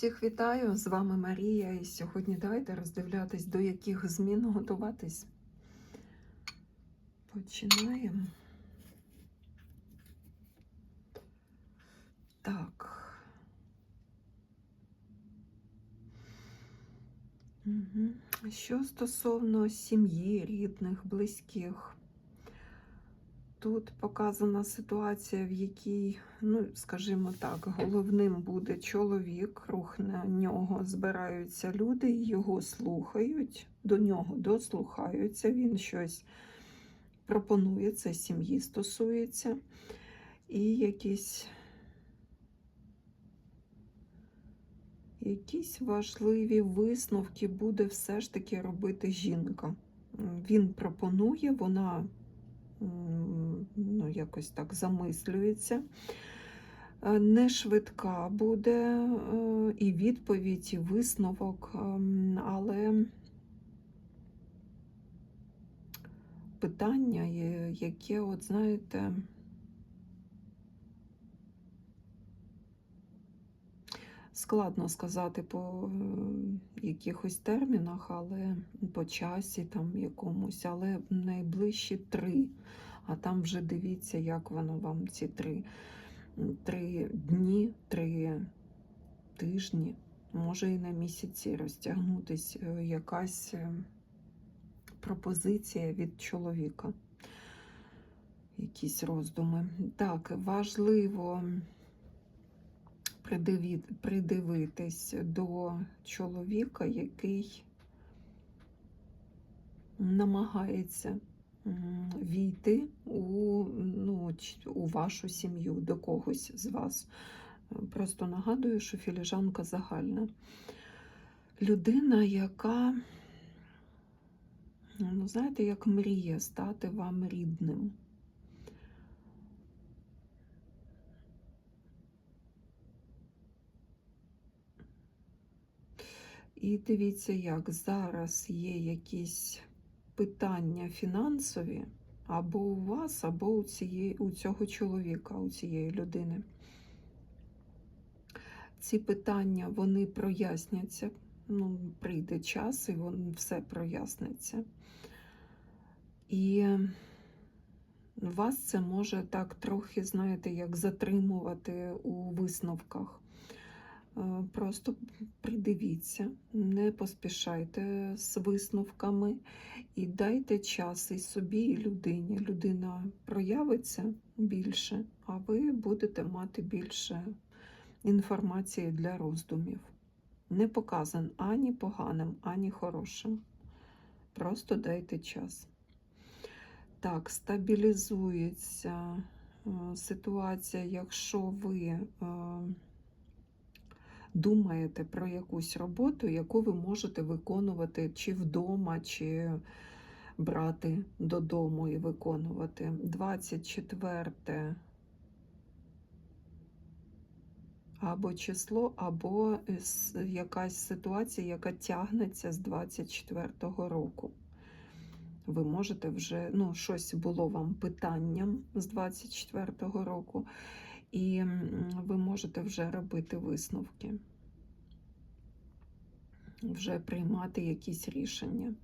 Всіх вітаю! З вами Марія. І сьогодні давайте роздивлятись, до яких змін готуватись. Починаємо. Так. Угу. Що стосовно сім'ї, рідних, близьких, тут показана ситуація, в якій, ну, скажімо так, головним буде чоловік, рух на нього збираються люди, його слухають, до нього дослухаються, він щось пропонує, це сім'ї стосується, і якісь. Якісь важливі висновки буде все ж таки робити жінка. Він пропонує, вона ну, якось так замислюється. Е, Не швидка буде е, і відповідь, і висновок, ем, але питання, яке, от знаєте, Складно сказати по е, якихось термінах, але по часі там якомусь, але найближчі три. А там вже дивіться, як воно вам ці три, три дні, три тижні, може і на місяці розтягнутись е, якась е, пропозиція від чоловіка. Якісь роздуми. Так, важливо придивитись до чоловіка, який намагається війти у, ну, у вашу сім'ю, до когось з вас. Просто нагадую, що філіжанка загальна. Людина, яка, ну, знаєте, як мріє стати вам рідним. І дивіться, як зараз є якісь питання фінансові або у вас, або у, цієї, у цього чоловіка, у цієї людини. Ці питання вони проясняться. Ну, прийде час, і вон все проясниться. І вас це може так трохи, знаєте, як затримувати у висновках. Е, Просто придивіться, не поспішайте з висновками і дайте час і собі, і людині. Людина проявиться більше, а ви будете мати більше інформації для роздумів. Не показан ані поганим, ані хорошим. Просто дайте час. Так, стабілізується е, ситуація, якщо ви. Е, думаєте про якусь роботу, яку ви можете виконувати чи вдома, чи брати додому і виконувати. 24 або число, або якась ситуація, яка тягнеться з 24-го року. Ви можете вже, ну, щось було вам питанням з 24-го року, і ви можете вже робити висновки, вже приймати якісь рішення.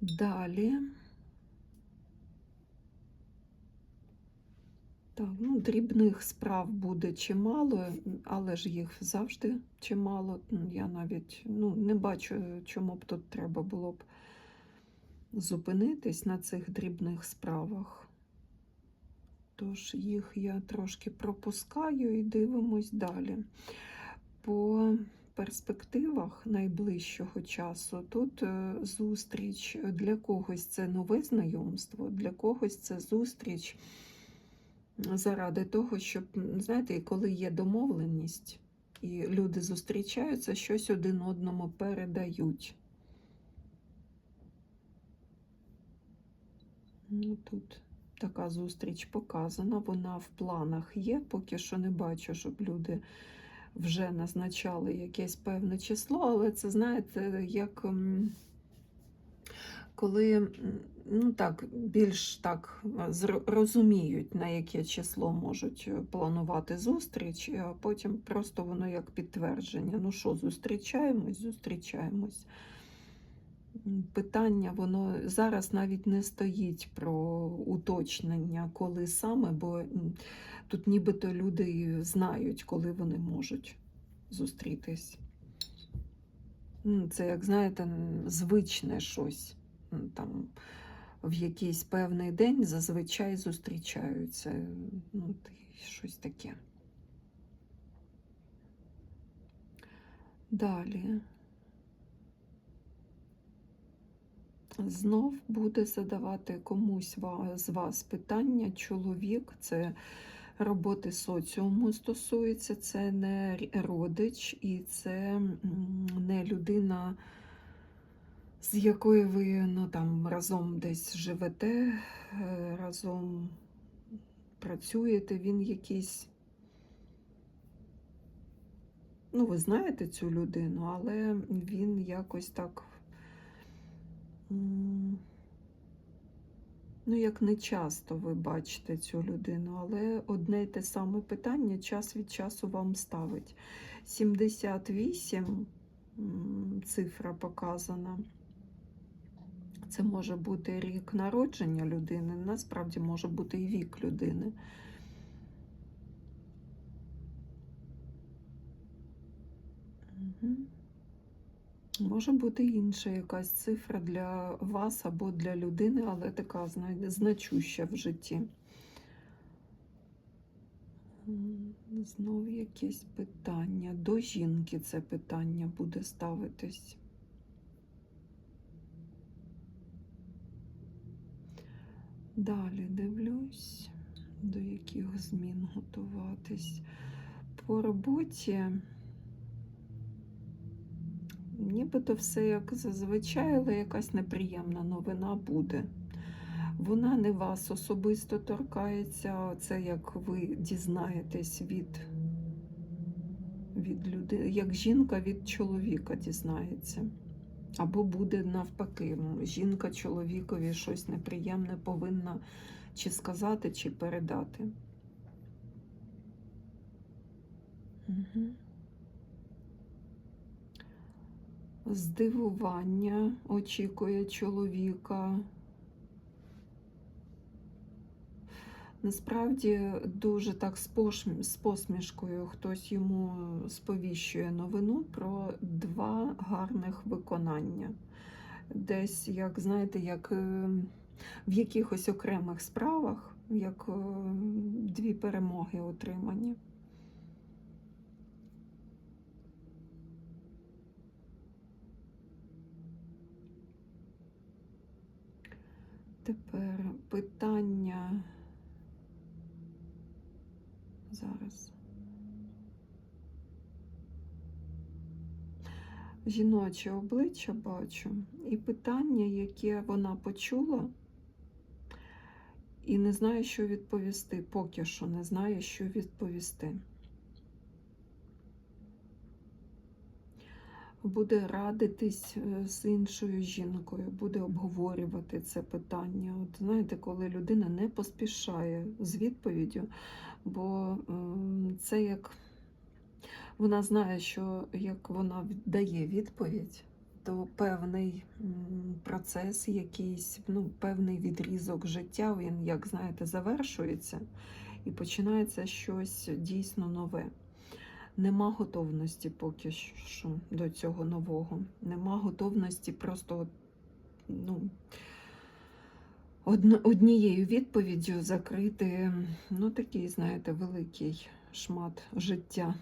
Далі. Так, ну, дрібних справ буде чимало, але ж їх завжди чимало. Я навіть ну, не бачу, чому б тут треба було б зупинитись на цих дрібних справах. Тож їх я трошки пропускаю і дивимось далі. По перспективах найближчого часу тут е, зустріч для когось це нове знайомство, для когось це зустріч заради того, щоб, знаєте, коли є домовленість, і люди зустрічаються, щось один одному передають. Ну, тут така зустріч показана, вона в планах є. Поки що не бачу, щоб люди вже назначали якесь певне число, але це, знаєте, як ем, коли ну так, більш так розуміють, на яке число можуть е, планувати зустріч, а потім просто воно як підтвердження. Ну що, зустрічаємось, зустрічаємось. Питання воно зараз навіть не стоїть про уточнення, коли саме, бо тут нібито люди знають, коли вони можуть зустрітись. Це, як знаєте, звичне щось. Там в якийсь певний день зазвичай зустрічаються. Ну, щось таке. Далі. Знов буде задавати комусь з вас питання. Чоловік це роботи соціуму стосується, це не родич і це не людина, з якою ви ну, там, разом десь живете, е, разом працюєте. Він якийсь. Ну, ви знаєте цю людину, але він якось так. Ну, як не часто ви бачите цю людину, але одне й те саме питання час від часу вам ставить. 78 цифра показана. Це може бути рік народження людини, насправді може бути і вік людини. Може бути інша якась цифра для вас або для людини, але така, значуща в житті. Знов якесь питання. До жінки це питання буде ставитись. Далі дивлюсь, до яких змін готуватись. По роботі. Нібито все як зазвичай, але якась неприємна новина буде. Вона не вас особисто торкається, це як ви дізнаєтесь від, від людини, як жінка від чоловіка дізнається. Або буде навпаки, жінка чоловікові щось неприємне повинна чи сказати, чи передати. Угу. Здивування очікує чоловіка. Насправді дуже так з посмішкою хтось йому сповіщує новину про два гарних виконання. Десь, як знаєте, як е, в якихось окремих справах, як е, дві перемоги отримані. Тепер питання зараз. Жіноче обличчя бачу, і питання, яке вона почула, і не знає, що відповісти. Поки що не знає, що відповісти. Буде радитись е, з іншою жінкою, буде обговорювати це питання. От знаєте, коли людина не поспішає з відповіддю, бо це як вона знає, що як вона дає відповідь, то певний процес, якийсь, ну, певний відрізок життя, він, як знаєте, завершується і починається щось дійсно нове. Нема готовності поки що до цього нового. Нема готовності просто ну, однією відповіддю закрити ну, такий, знаєте, великий шмат життя.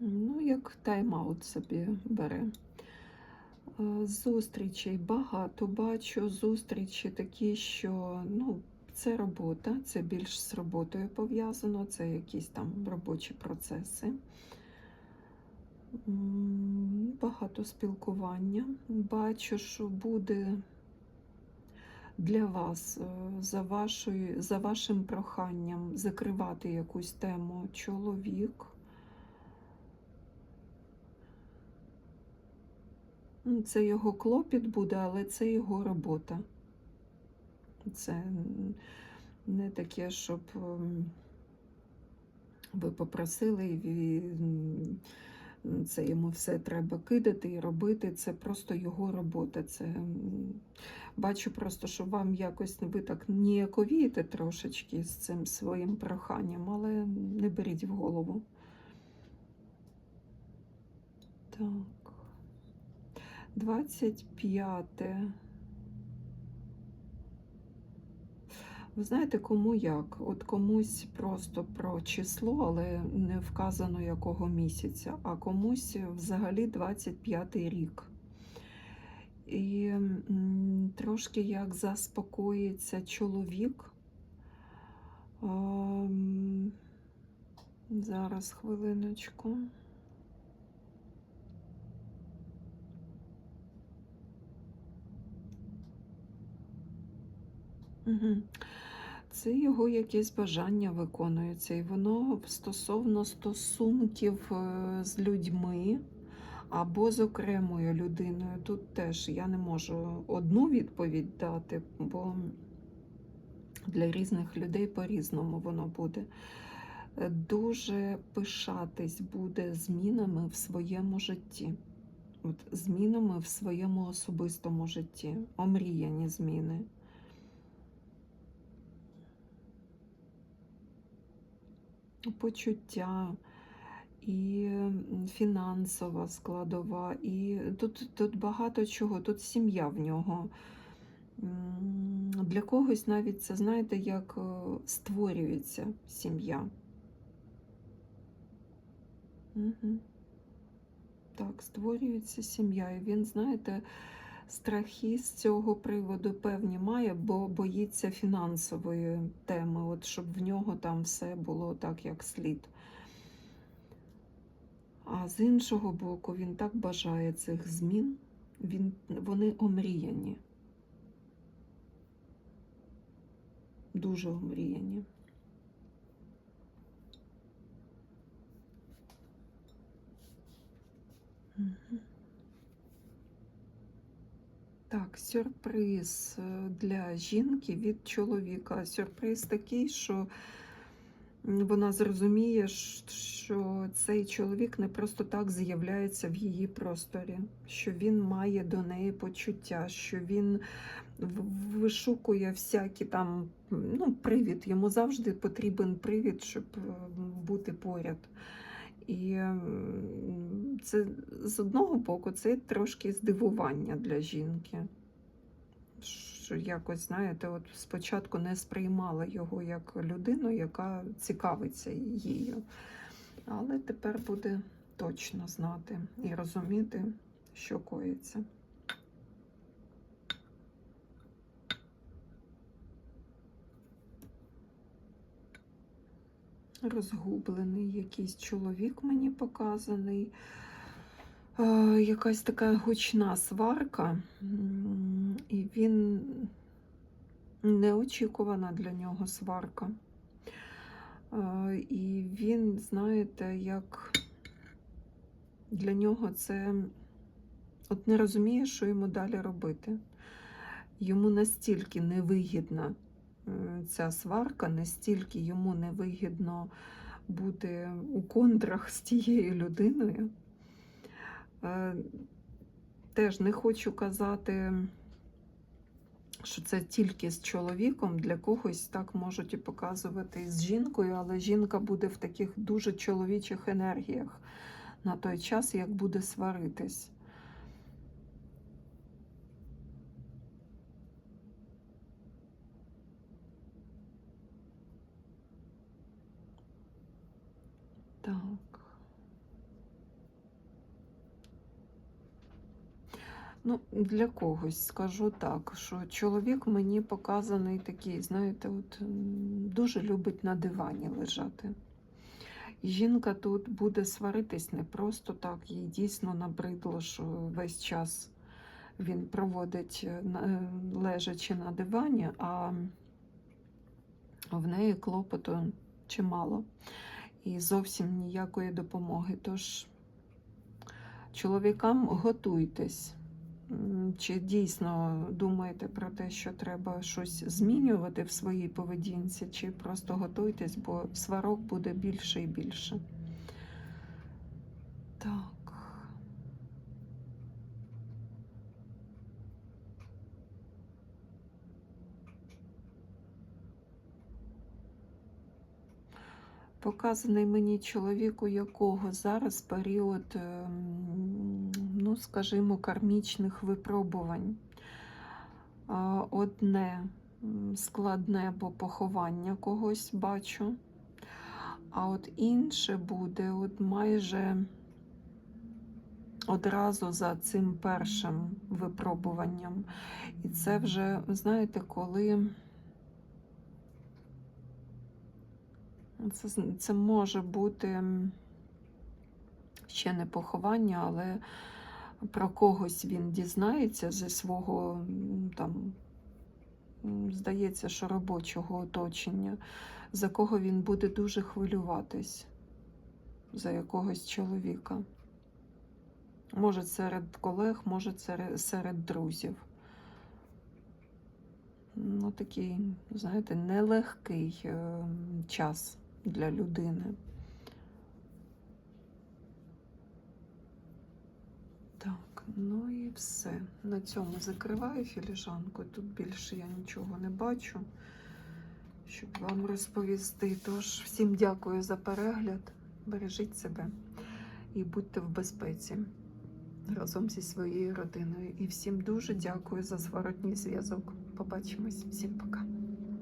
Ну, як тайм-аут собі бере. Е, Зустрічей багато бачу. Зустрічі такі, що ну, це робота, це більш з роботою пов'язано, це якісь там робочі процеси. Багато спілкування. Бачу, що буде для вас е, за, вашою, за вашим проханням закривати якусь тему чоловік. Ну, Це його клопіт буде, але це його робота. Це не таке, щоб ем, ви попросили, і це йому все треба кидати і робити. Це просто його робота. Це бачу просто, що вам якось ви так ніяковієте трошечки з цим своїм проханням, але не беріть в голову. Так. 25. Ви знаєте, кому як? От комусь просто про число, але не вказано якого місяця, а комусь взагалі 25 рік. І трошки як заспокоїться чоловік. Зараз хвилиночку. Це його якесь бажання виконується, і воно стосовно стосунків е, з людьми або з окремою людиною. Тут теж я не можу одну відповідь дати, бо для різних людей по-різному воно буде. Е, Дуже пишатись буде змінами в своєму житті. От, змінами в своєму особистому житті, омріяні зміни. Почуття, і фінансова складова, і тут, тут багато чого, тут сім'я в нього. Для когось навіть це, знаєте, як е, створюється сім'я. Угу. Так, створюється сім'я. І він, знаєте, страхи з цього приводу певні має, бо боїться фінансової теми, от щоб в нього там все було так, як слід. А з іншого боку, він так бажає цих змін, він, вони омріяні. Дуже омріяні. Мгм. Так, сюрприз е, для жінки від чоловіка. Сюрприз такий, що вона зрозуміє, що цей чоловік не просто так з'являється в її просторі, що він має до неї почуття, що він вишукує всякі там ну, привід. Йому завжди потрібен привід, щоб бути поряд. І це з одного боку це трошки здивування для жінки. Що якось, знаєте, от спочатку не сприймала його як людину, яка цікавиться її. Але тепер буде точно знати і розуміти, що коїться. Розгублений якийсь чоловік мені показаний. Е, якась така гучна сварка, і він неочікувана для нього сварка. Е, І він, знаєте, як для нього це от не розуміє, що йому далі робити. Йому настільки невигідна ця сварка, настільки йому невигідно бути у контрах з тією людиною. Е, Теж не хочу казати, що це тільки з чоловіком. Для когось так можуть і показувати з жінкою, але жінка буде в таких дуже чоловічих енергіях на той час, як буде сваритись. Так. Ну, для когось скажу так, що чоловік мені показаний такий, знаєте, от дуже любить на дивані лежати. Жінка тут буде сваритись не просто так, їй дійсно набридло, що весь час він проводить е, лежачи на дивані, а в неї клопоту чимало і зовсім ніякої допомоги. Тож чоловікам готуйтесь. Чи дійсно думаєте про те, що треба щось змінювати в своїй поведінці, чи просто готуйтесь, бо сварок буде більше і більше. Так. Показаний мені чоловік, у якого зараз період, ем, скажімо, кармічних випробувань. Одне складне, бо поховання когось бачу, а от інше буде от майже одразу за цим першим випробуванням. І це вже, знаєте, коли. Це, це може бути ще не поховання, але про когось він дізнається зі свого там, здається, що робочого оточення, за кого він буде дуже хвилюватись, за якогось чоловіка. Може, серед колег, може, серед, друзів. Ну, такий, знаєте, нелегкий е, час для людини. Так, ну і все. На цьому закриваю філіжанку. Тут більше я нічого не бачу, щоб вам розповісти. Тож, всім дякую за перегляд. Бережіть себе і будьте в безпеці разом зі своєю родиною. І всім дуже дякую за зворотній зв'язок. Побачимось. Всім пока.